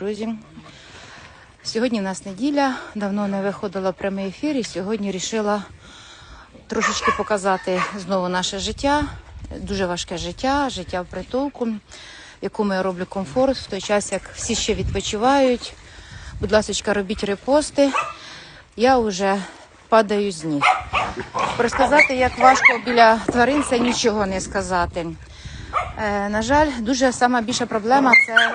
друзі. Сьогодні в нас неділя, давно не виходила прямий ефір і сьогодні вирішила трошечки показати знову наше життя. Дуже важке життя, життя в притулку, якому я роблю комфорт в той час, як всі ще відпочивають. Будь ласка, робіть репости. Я вже падаю з ніг. Розказати, як важко біля тварин, це нічого не сказати. Е, на жаль, дуже сама більша проблема це,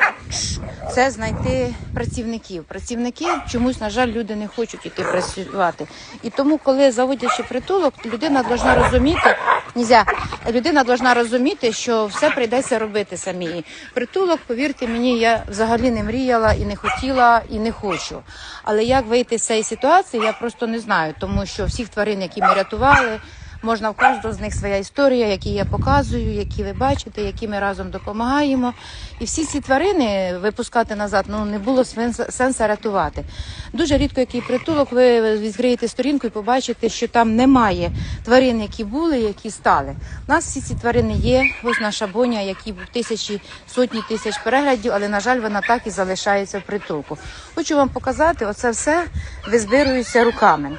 це знайти працівників. Працівники чомусь, на жаль, люди не хочуть іти працювати. І тому, коли заводячи притулок, людина повинна розуміти, нельзя, людина повинна розуміти, що все прийдеться робити самій. Притулок, повірте мені, я взагалі не мріяла і не хотіла, і не хочу. Але як вийти з цієї ситуації, я просто не знаю, тому що всіх тварин, які ми рятували. Можна в кожного з них своя історія, які я показую, які ви бачите, які ми разом допомагаємо. І всі ці тварини випускати назад ну не було сенс- сенсу рятувати. Дуже рідко який притулок, ви відкриєте сторінку і побачите, що там немає тварин, які були, які стали. У нас всі ці тварини є. Ось наша боня, які тисячі сотні тисяч переглядів, але на жаль, вона так і залишається в притулку. Хочу вам показати, оце все визбирується руками.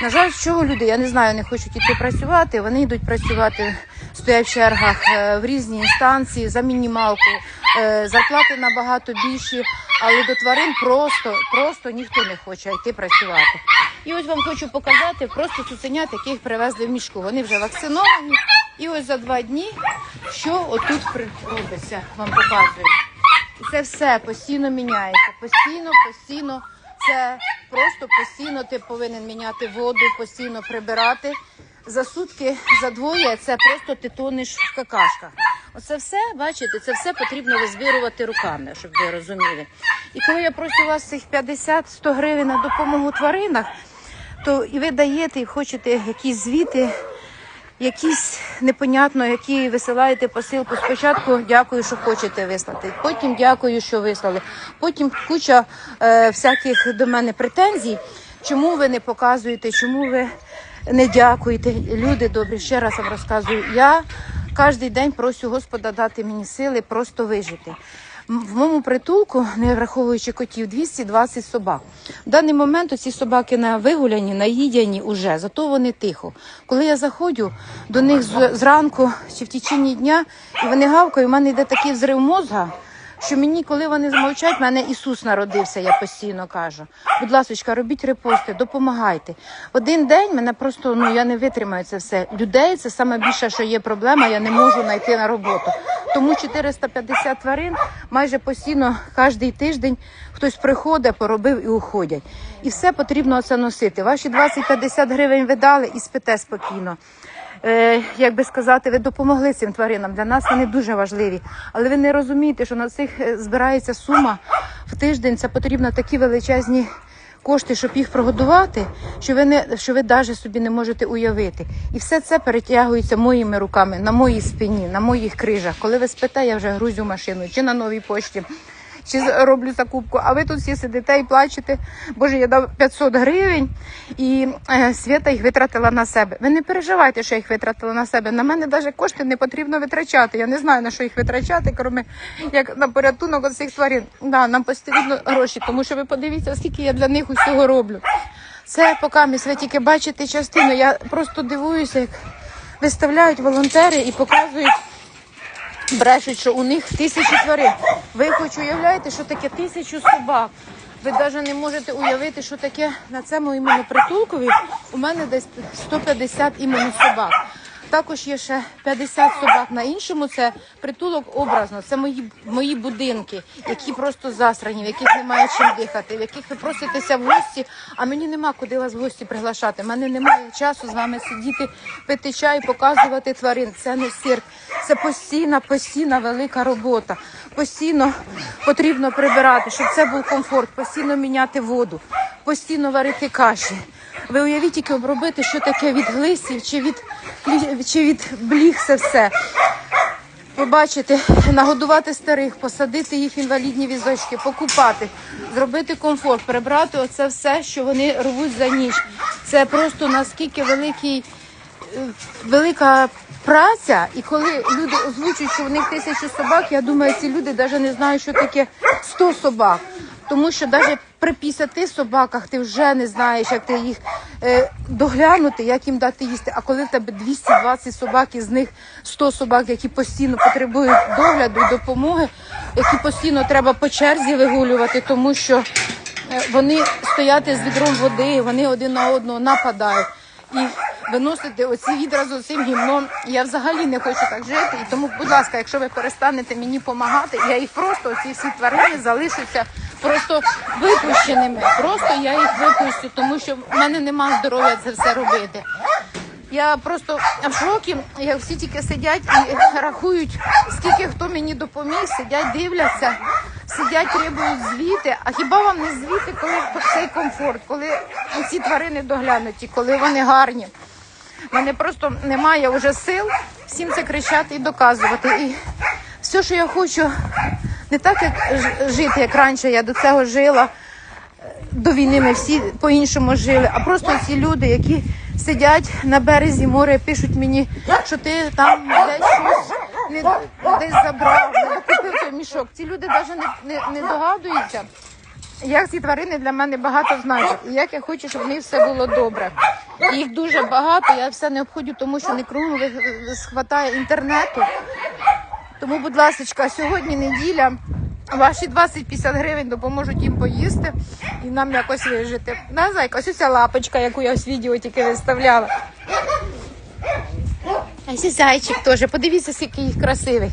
На жаль, чого люди, я не знаю, не хочуть іти працювати. Вони йдуть працювати, стоять в чергах е, в різні інстанції за мінімалку. Е, Зарплати набагато більші, але до тварин просто, просто ніхто не хоче йти працювати. І ось вам хочу показати просто цуценят, яких привезли в мішку. Вони вже вакциновані. І ось за два дні, що отут робиться, вам показую. І це все постійно міняється. Постійно, постійно. Це просто постійно ти повинен міняти воду, постійно прибирати. За сутки, за двоє це просто ти тонеш в какашках. Оце все, бачите, це все потрібно визбирувати руками, щоб ви розуміли. І коли я прошу вас цих 50-100 гривень на допомогу тваринах, то і ви даєте, і хочете якісь звіти, якісь непонятно, які висилаєте посилку. Спочатку дякую, що хочете вислати. Потім дякую, що вислали. Потім куча е, всяких до мене претензій. Чому ви не показуєте, чому ви не дякуєте? Люди добрі, ще раз вам розказую. Я кожен день прошу Господа дати мені сили просто вижити. В моєму притулку, не враховуючи котів, 220 собак. В даний момент ці собаки на вигуляні, наїдяні уже, зато вони тихо. Коли я заходжу до них зранку чи в течение дня, і вони гавкають, у мене йде такий взрив мозга, що мені, коли вони змовчать, в мене Ісус народився, я постійно кажу. Будь ласка, робіть репости, допомагайте. Один день мене просто ну я не витримаю це все. Людей це саме більше, що є проблема. Я не можу знайти на роботу. Тому 450 тварин майже постійно кожен тиждень хтось приходить, поробив і уходять. І все потрібно це носити. Ваші 20-50 гривень ви дали і спите спокійно як би сказати, ви допомогли цим тваринам. Для нас вони дуже важливі. Але ви не розумієте, що на цих е, збирається сума в тиждень. Це потрібно такі величезні кошти, щоб їх прогодувати, що ви не що ви навіть собі не можете уявити. І все це перетягується моїми руками на моїй спині, на моїх крижах. Коли ви спите, я вже грузю машину чи на новій пошті. Чи роблю закупку, а ви тут всі сидите і плачете. Боже, я дав 500 гривень, і е, Свята їх витратила на себе. Ви не переживайте, що я їх витратила на себе. На мене навіть кошти не потрібно витрачати. Я не знаю на що їх витрачати, крім як на порятунок оцих тварин. Да, нам потрібно гроші, тому що ви подивіться, скільки я для них усього роблю. Це поки ви тільки бачите частину. Я просто дивуюся, як виставляють волонтери і показують брешуть, що у них тисячі тварин. Ви хоч уявляєте, що таке тисячу собак. Ви навіть не можете уявити, що таке на цьому іменно притулкові. У мене десь 150 іменно собак. Також є ще 50 собак на іншому. Це притулок образно. Це мої мої будинки, які просто засрані, в яких немає чим дихати, в яких ви проситеся в гості, а мені нема куди вас в гості приглашати. У мене немає часу з вами сидіти, пити чай, показувати тварин. Це не цирк. Це постійна, постійна велика робота. Постійно потрібно прибирати, щоб це був комфорт, постійно міняти воду, постійно варити каші. Ви уявіть тільки обробити, що таке від глисів чи від, чи від бліг це все. Побачити, нагодувати старих, посадити їх інвалідні візочки, покупати, зробити комфорт, прибрати оце все, що вони рвуть за ніч. Це просто наскільки великий е, велика праця, і коли люди озвучують, що у них тисячі собак, я думаю, ці люди навіть не знають, що таке 100 собак. Тому що навіть при 50 собаках ти вже не знаєш, як ти їх е, доглянути, як їм дати їсти. А коли в тебе 220 собак, із них 100 собак, які постійно потребують догляду і допомоги, які постійно треба по черзі вигулювати, тому що е, вони стояти з відром води, вони один на одного нападають. І виносити оці відра з оцим гімном. Я взагалі не хочу так жити. І тому, будь ласка, якщо ви перестанете мені допомагати, я їх просто ці всі тварини залишаться просто випущеними. Просто я їх випущу, тому що в мене немає здоров'я це все робити. Я просто в шокі, як всі тільки сидять і рахують, скільки хто мені допоміг, сидять, дивляться, сидять, требують звіти. А хіба вам не звіти, коли цей комфорт, коли ці тварини доглянуті, коли вони гарні? У мене просто немає вже сил всім це кричати і доказувати. І все, що я хочу, не так, як жити, як раніше, я до цього жила до війни ми всі по-іншому жили, а просто ці люди, які сидять на березі моря, пишуть мені, що ти там десь щось не, десь забрав, не докупив той мішок. Ці люди навіть не, не, не догадуються, як ці тварини для мене багато значать, і як я хочу, щоб в них все було добре. Їх дуже багато, я все не обходю, тому що не кругом схватає інтернету. Тому, будь ласка, сьогодні неділя. Ваші 20-50 гривень допоможуть їм поїсти і нам якось вижити. На зайка, ось ця лапочка, яку я ось відео тільки виставляла. А ось зайчик теж. Подивіться, скільки їх красивих.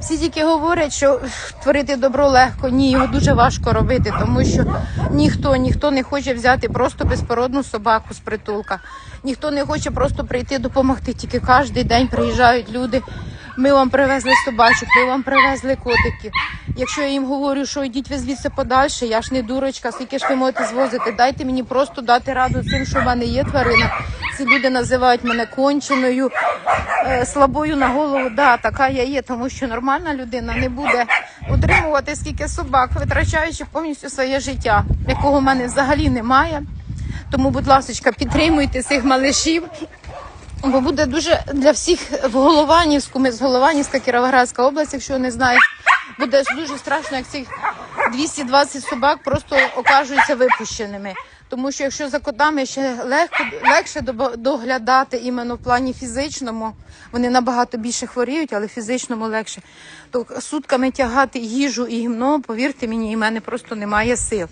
Всі тільки говорять, що творити добро легко. Ні, його дуже важко робити, тому що ніхто, ніхто не хоче взяти просто безпородну собаку з притулка. Ніхто не хоче просто прийти допомогти. Тільки кожен день приїжджають люди. Ми вам привезли собачок, ми вам привезли котиків. Якщо я їм говорю, що йдіть ви звідси подальше, я ж не дурочка, скільки ж ви можете звозити. Дайте мені просто дати раду цим, що в мене є тварина. Ці люди називають мене конченою, е, слабою на голову. Да, така я є, тому що нормальна людина не буде утримувати скільки собак, витрачаючи повністю своє життя, якого в мене взагалі немає. Тому, будь ласка, підтримуйте цих малишів. Бо буде дуже для всіх в Голованівську, ми з Голованівська, Кіровоградська область, якщо не знають, буде дуже страшно, як цих 220 собак просто окажуються випущеними. Тому що якщо за котами ще легко легше доглядати іменно в плані фізичному, вони набагато більше хворіють, але фізичному легше. То сутками тягати їжу і гімно, повірте мені, і мене просто немає сил.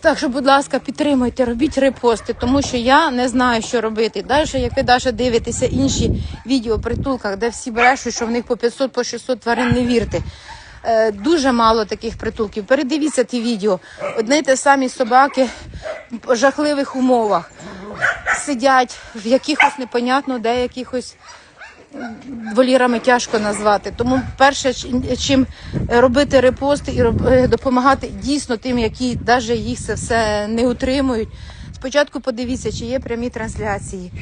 Так що, будь ласка, підтримуйте, робіть репости, тому що я не знаю, що робити. Далі, як ви навіть дивитеся інші відео притулках, де всі брешуть, що в них по 500, по 600 тварин, не вірте. Е, дуже мало таких притулків. Передивіться ті відео. Одне те самі собаки в жахливих умовах сидять в якихось непонятно, де якихось волірами тяжко назвати. Тому перше, чим робити репости і е, допомагати дійсно тим, які навіть їх це все не утримують. Спочатку подивіться, чи є прямі трансляції.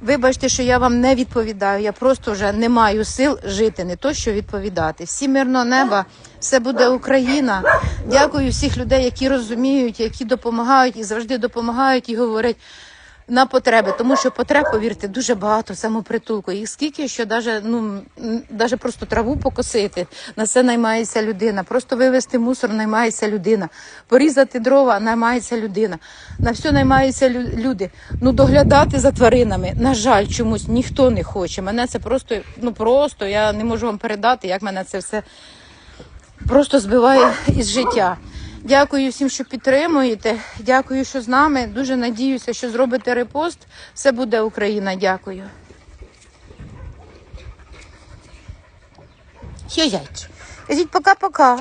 Вибачте, що я вам не відповідаю. Я просто вже не маю сил жити, не то що відповідати. Всі мирного неба, все буде Україна. Дякую всіх людей, які розуміють, які допомагають і завжди допомагають і говорять на потреби, тому що потреб, повірте, дуже багато цьому. Їх скільки, що даже, ну, даже просто траву покосити, на це наймається людина, просто вивезти мусор наймається людина, порізати дрова наймається людина, на все наймаються лю- люди. Ну, доглядати за тваринами, на жаль, чомусь ніхто не хоче. Мене це просто, ну просто, я не можу вам передати, як мене це все просто збиває із життя. Дякую всім, що підтримуєте. Дякую, що з нами. Дуже надіюся, що зробите репост. Все буде Україна. Дякую. Є яйця. Кажіть пока-пока.